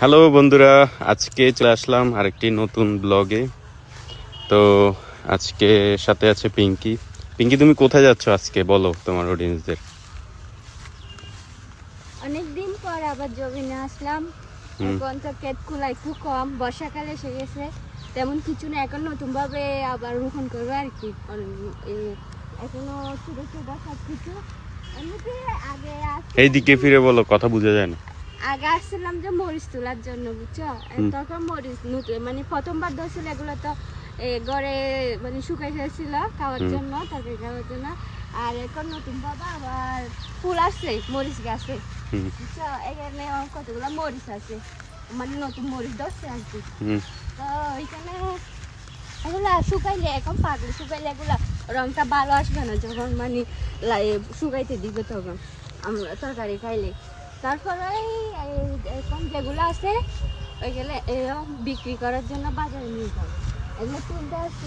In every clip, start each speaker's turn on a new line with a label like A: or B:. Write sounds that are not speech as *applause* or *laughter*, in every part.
A: Hello বন্ধুরা আজকে চলে আসলাম আরেকটি নতুন ব্লগে। তো আজকে সাথে আছে পিঙ্কি। পিঙ্কি তুমি কোথায় যাচ্ছ আজকে? বলো তোমার অডিয়েন্সদের
B: অনেকদিন পর আবার জমিনে আসলাম। এখন তো কেতকুলা একটু কম বর্ষাকালে এসে গেছে। তেমন কিছু না এখন নতুন ভাবে আবার রোপণ করব আর কি। এখনও ছোট ছোট সব কিছু। এমনিতে আগে আস-
A: এই দিকে ফিরে বলো কথা বোঝা যায় না।
B: আগে আসছিলাম যে মরিচ তোলার জন্য বুঝছ। তখন মরিচ নতুন মানে প্রথমবার ধরছিল এগুলো তো এ, ঘরে মানে শুকাই ফেলছিল খাওয়ার জন্য তরকারি খাওয়ার জন্য। আর এখন নতুন বাবা আবার ফুল আসছে মরিচ গাছে। বুঝছ? এখানে কতগুলো মরিচ আছে। মানে নতুন মরিচ ধরছে আর কি। তো ওইখানে এগুলা শুকাইলে এখন পাকলে শুকাইলে এগুলা রংটা ভালো আসবে না যখন মানে লাই- শুকাইতে দিবে তখন। আমরা তরকারি খাইলে। তারপরে এখন যেগুলো আছে ওইগুলো এরকম বিক্রি করার জন্য বাজারে নিয়ে যাবে। এগুলো তুলতে আসছে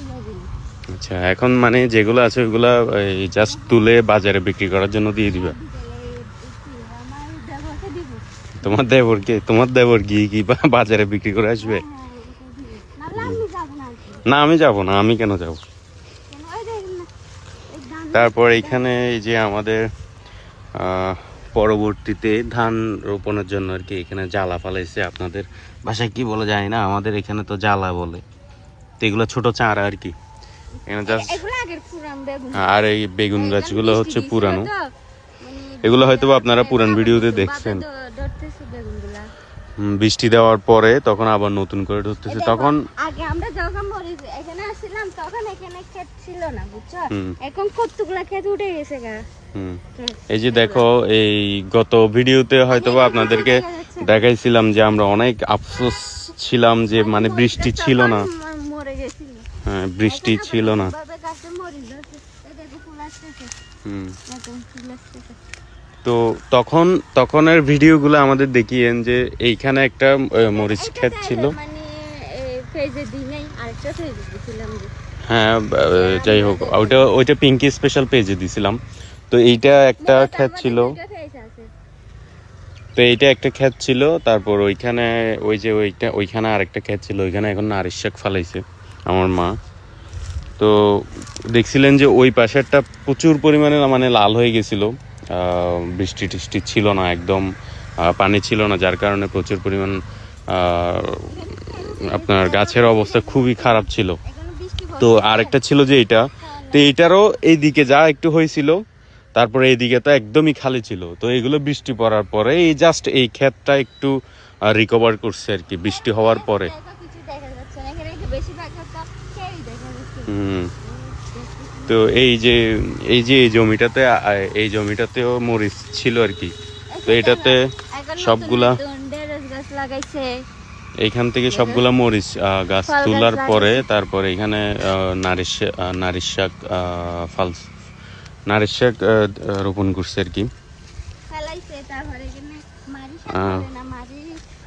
A: আচ্ছা এখন মানে যেগুলো আছে ওইগুলা এই জাস্ট তুলে বাজারে বিক্রি করার জন্য দিয়ে দিবে? তোমার দেবর কি? তোমার দেবর গিয়ে কি বা- বাজারে বিক্রি করে আসবে?
B: না কি।
A: আমি যাব না আমি কেন যাব? তারপর এখানে এই যে আমাদের পরবর্তীতে ধান রোপণের জন্য আর কি এখানে জ্বালা ফালাইছে আপনাদের ভাষায় কি বলে যায় না? আমাদের এখানে তো জ্বালা বলে। তো এগুলো ছোটো চারা আর কি। এখানে জাস্ট আর এই বেগুন গাছগুলো হচ্ছে পুরানো।
B: মানে
A: এগুলো হয়তো আপনারা পুরান ভিডিওতে দেখছেন। বৃষ্টি দেওয়ার পরে তখন আবার নতুন করে ধরতেছে
B: দেখো,
A: তখন
B: আগে আমরা যখন এখানে আসছিলাম তখন এখানে ক্ষেত ছিল না বুঝছ। এখন কতগুলা ক্ষেত উঠে গেছে গা।
A: এই যে দেখো এই গত ভিডিওতে হয়তো আপনাদেরকে দেখাইছিলাম যে আমরা অনেক আফসোস ছিলাম যে মানে বৃষ্টি ছিল না। হ্যাঁ বৃষ্টি ছিল না। হুম। তো তখন তখনের ভিডিওগুলো আমাদের দেখিয়েন যে এইখানে একটা মরিচ ক্ষেত ছিল।
B: মানে পেজে দিই নাই আরেকটা পেজে দিয়েছিলাম যে।
A: হ্যাঁ যাই হোক ওইটা ওইটা পিঙ্কি স্পেশাল পেজে দিছিলাম। তো এইটা একটা ক্ষেত ছিল। তো এইটা একটা ক্ষেত ছিল তারপর ওইখানে ওই যে ওইটা ওইখানে আরেকটা ক্ষেত ছিল ওইখানে এখন নারিশ শাক ফালাইছে আমার মা। তো দেখছিলেন যে ওই পাশেরটা প্রচুর পরিমাণে মানে লাল হয়ে গেছিল। বৃষ্টি টিষ্টি ছিল না একদম পানি ছিল না যার কারণে প্রচুর পরিমাণ আপনার গাছের অবস্থা খুবই খারাপ ছিল তো। আরেকটা ছিল যে এটা তো এইটারও এই দিকে যা একটু হয়েছিল তারপরে এইদিকে তো একদমই খালি ছিল তো এগুলো বৃষ্টি পড়ার পরে এই জাস্ট এই ক্ষেতটা একটু রিকভার করছে আর কি বৃষ্টি হওয়ার পরে। হুম তো এই যে এই যে এই জমিটাতে এই জমিটাতেও মরিচ ছিল আর কি। তো এটাতে সবগুলা- এইখান থেকে সবগুলা মরিচ গাছ তোলার পরে তারপরে এখানে নারিশ নারিশ শাক আহ, ফাল নারিশ শাক রোপণ করছে আর কি।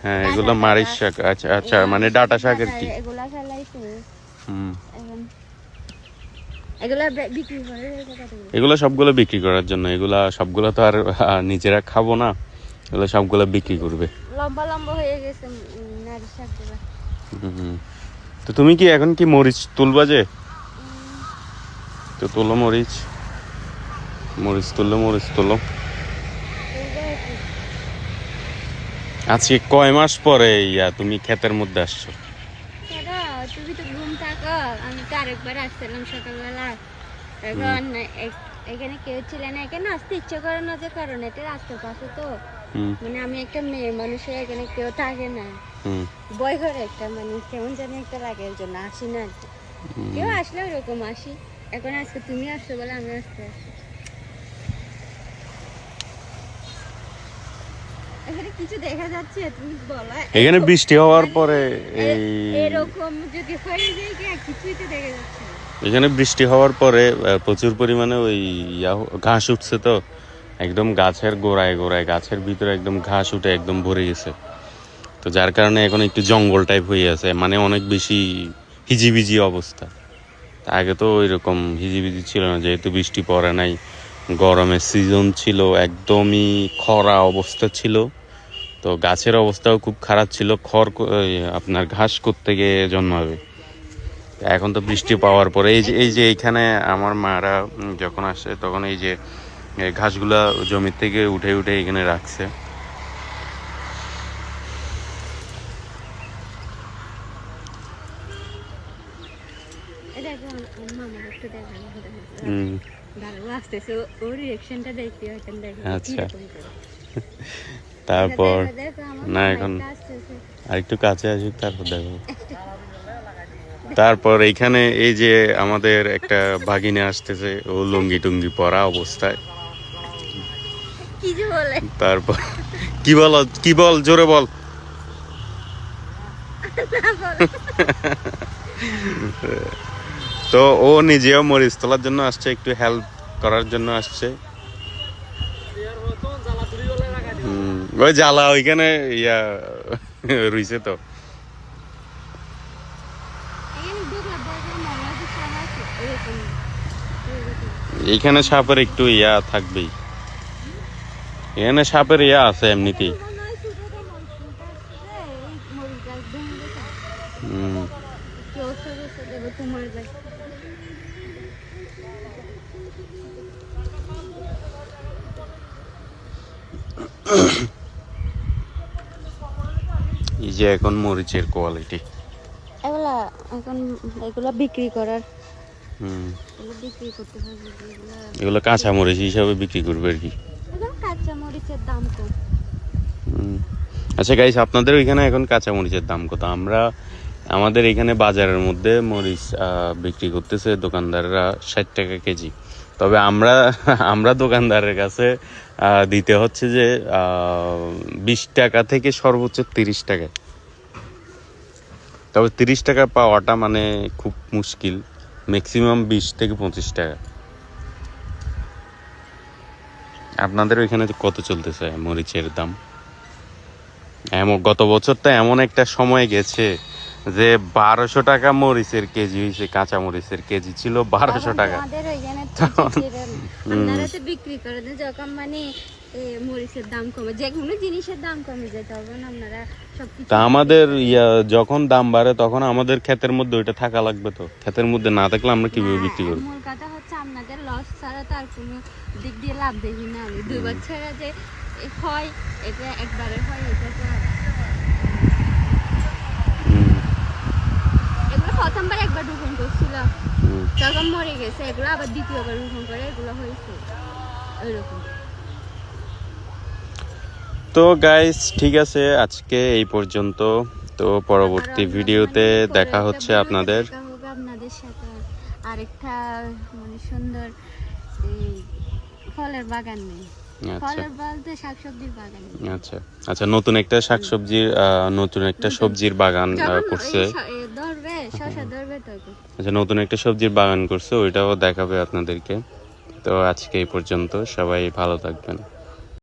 A: হ্যাঁ এগুলো
B: আছে।
A: শাক। আচ্ছা আচ্ছা মানে ডাটা শাক আর কি। হুম।
B: এগুলা
A: সবগুলো বিক্রি করার জন্য। এগুলা সবগুলো তো আর নিজেরা খাব না। এগুলো সবগুলো বিক্রি করবে।
B: লম্বা লম্বা হয়ে গেছে।
A: তো তুমি কি এখন কি মরিচ তুলবা যে? তো তোলো মরিচ। মরিচ তুললো মরিচ তোলো। আজকে কয় মাস পরে ইয়া তুমি ক্ষেতের মধ্যে আসছো?
B: তুমি তো আমি তো আরেকবার আসছিলাম সকালবেলা। এখন এখানে কেউ ছিলেন না এখানে আসতে ইচ্ছে করে না যে কারণ এটা রাস্তার পাশে তো। মানে আমি একটা মেয়ে মানুষের এখানে কেউ থাকে না। বই করে একটা মানে কেমন জানি একটা লাগে ওই জন্য আসি না। কেউ আসলে ওরকম আসি। এখন আজকে তুমি আসছো বলে আমি আসতে আসি। কিছু দেখা যাচ্ছে তুমি বলো।
A: এখানে বৃষ্টি হওয়ার পরে এই
B: এরকম যদি হয়ে যায় কি কিছুই তো দেখা যাচ্ছে
A: এখানে বৃষ্টি হওয়ার পরে প্রচুর পরিমাণে ওই ঘাস উঠছে তো। একদম গাছের গোড়ায় গোড়ায় গাছের ভিতরে একদম ঘাস উঠে একদম ভরে গেছে। তো যার কারণে এখন একটু জঙ্গল টাইপ হয়ে আছে মানে অনেক বেশি হিজিবিজি অবস্থা। আগে তো ওই রকম হিজিবিজি ছিল না যেহেতু বৃষ্টি পড়ে নাই গরমের সিজন ছিল একদমই খরা অবস্থা ছিল। তো গাছের অবস্থাও খুব খারাপ ছিল। খড় আপনার ঘাস করতে গিয়ে জন্মাবে এখন তো বৃষ্টি পাওয়ার পরে এই যে এই যে এইখানে আমার মারা যখন আসে তখন এই যে ঘাসগুলা জমির থেকে উঠে উঠে এখানে রাখছে। আচ্ছা। *laughs* তারপর না, এখন-
B: একটা আসতেছে।
A: আর একটু কাছে আসুক তারপর দেখো। তারপর এইখানে এই যে আমাদের একটা ভাগিনে আসতেছে ও লুঙ্গি টুঙ্গি পরা অবস্থায়।
B: কি যে বলে?
A: তারপর কি বল কি বল জোরে বল। তো ও নিজেও মরিচ তোলার জন্য আসছে একটু হেল্প করার জন্য আসছে হুম, ওই জ্বালা, ওইখানে ইয়া রইছে তো। এইখানে সাপের একটু ইয়া থাকবেই। এখানে সাপের ইয়া আছে এমনিতেই।
B: মনে হয় ছোটটা মরিচটা আসছে, এই মরিচটা ভেঙে গেছে।
A: হুম,
B: একটু ওষুধ ওষুধ দেবো তোমার গায়ে।
A: এই যে এখন মরিচের কোয়ালিটি
B: এগুলা এখন এগুলা বিক্রি করার।
A: হুম।
B: এগুলো বিক্রি করতে পারবে এগুলো
A: কাঁচা মরিচ হিসাবে বিক্রি করবে আর কি।
B: এখন কাঁচা মরিচের দাম কম।
A: আচ্ছা গাইস আপনাদের ওইখানে এখন কাঁচা মরিচের দাম কত? আমরা আমাদের এখানে বাজারের মধ্যে মরিচ বিক্রি করতেছে দোকানদাররা ষাট টাকা কেজি। তবে আমরা আমরা দোকানদারের কাছে দিতে হচ্ছে যে বিশ টাকা থেকে সর্বোচ্চ তিরিশ টাকা। তবে তিরিশ টাকা পাওয়াটা মানে খুব মুশকিল। ম্যাক্সিমাম বিশ থেকে পঁচিশ টাকা। আপনাদের ওইখানে কত চলতেছে মরিচের দাম? এমন গত বছর তো এমন একটা সময় গেছে যে বারোশো টাকা মরিচের কেজি হয়েছে কাঁচা মরিচের কেজি ছিল বারোশো টাকা।
B: বিক্রি করে যখন মানে মরিচের দাম কমে যে কোনো জিনিসের দাম কমে যায় তখন আপনারা
A: তা আমাদের ইয়া যখন দাম বাড়ে তখন আমাদের ক্ষেতের মধ্যে ওইটা থাকা লাগবে তো। ক্ষেতের মধ্যে না থাকলে আমরা কীভাবে বিক্রি করব?
B: মূল কথা হচ্ছে আপনাদের লস ছাড়া তো আর কোনো দিক দিয়ে লাভ দেখি না। আমি দুই বছরে যে হয় এটা একবারে হয় এটা তো এগুলো প্রথমবার একবার রোপণ করছিল। তখন মরে গেছে এগুলো আবার দ্বিতীয়বার রোপণ করে এগুলো হয়েছে। ওইরকম
A: তো গাইস ঠিক আছে আজকে এই পর্যন্ত। তো পরবর্তী ভিডিওতে দেখা হচ্ছে আপনাদের।
B: আপনাদের সাথে। আরেকটা মানে সুন্দর ফলের বাগান নেই।
A: আচ্ছা। আচ্ছা। আচ্ছা নতুন একটা শাকসবজির নতুন একটা সবজির বাগান করছে। আচ্ছা নতুন একটা সবজির বাগান করছে ওইটাও দেখাবে আপনাদেরকে। তো আজকে এই পর্যন্ত সবাই ভালো থাকবেন।